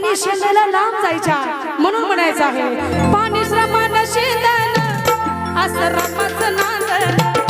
पाणी शिंदेला लांब जायच्या म्हणून म्हणायचं आहे. पाणी श्रमाला शिंदे असं रामाचं नांदलं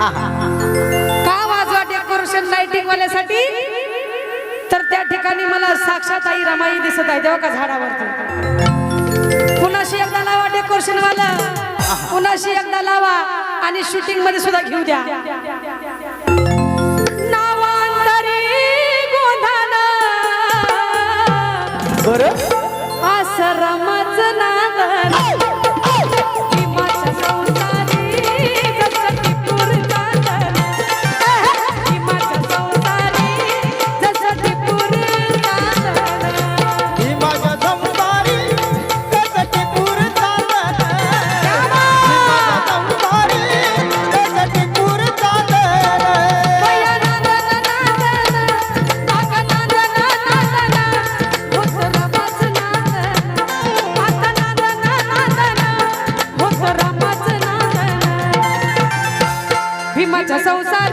का वाजवा डेकोरेशन लाइटिंग वाल्यासाठी? तर त्या ठिकाणी मला साक्षात आई रमाई दिसत आहे तेव्हा का झाडावरती पुन्हाशी एकदा लावा डेकोरेशन वाला? कुणाशी एकदा लावा आणि शूटिंगमध्ये सुद्धा घेऊ द्या. नावांतरी गोंधळ बरं. 一个身